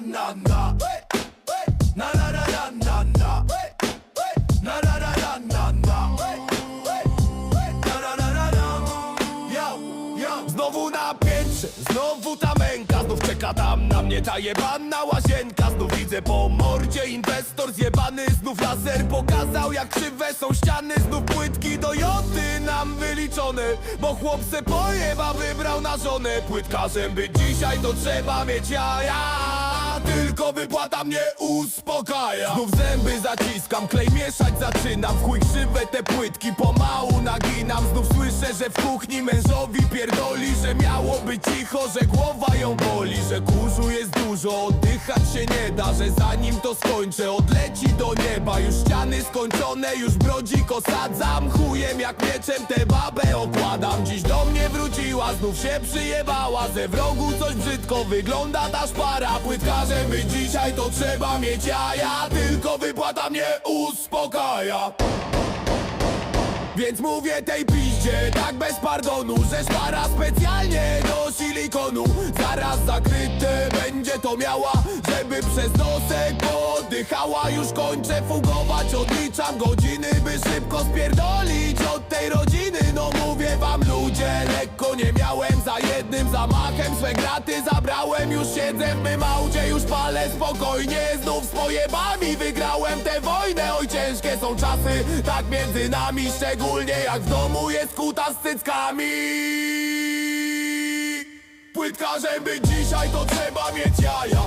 na na na Na na na na na na Na na na na na na Na na na na na Znowu na piętrze, znowu ta męka Znów czeka tam na mnie ta jebana łazienka. Znów widzę po mordzie inwestor zjebany Znów laser pokazał jak krzywe są ściany. Znów płytki do joty nam wyliczone Bo chłop se pojeba wybrał na żonę. Płytkarzem być dzisiaj to trzeba mieć jaja tylko wypłata mnie uspokaja. Znów zęby zaciskam, klej mieszać zaczynam. W chuj krzywe te płytki pomału naginam. Znów słyszę, że w kuchni mężowi pierdoli Że miało być cicho, że głowa ją boli Że kurzu jest dużo, oddychać się nie da Że zanim to skończę, odleci Już ściany skończone, już brodzik osadzam. Chujem jak mieczem tę babę okładam. Dziś do mnie wróciła, znów się przyjebała. Ze wrogu coś brzydko wygląda ta szpara Płytkarzem być dzisiaj to trzeba mieć jaja Tylko wypłata mnie uspokaja. Więc mówię tej piździe, tak bez pardonu Że szpara specjalnie do silikonu. Zaraz zakryte będzie to miała Żeby przez nosek oddychała Już kończę fugować, odliczam godziny By szybko spierdolić od tej rodziny. No mówię wam ludzie, lekko nie miałem. Za jednym zamachem swe graty zabrałem. Już siedzę w mym aucie, już palę spokojnie. Znów z pojebami wygrałem tę wojnę. Oj ciężkie są czasy, tak między nami. Szczególnie jak w domu jest kuta z cyckami. Płytkarzem być dzisiaj to trzeba mieć jaja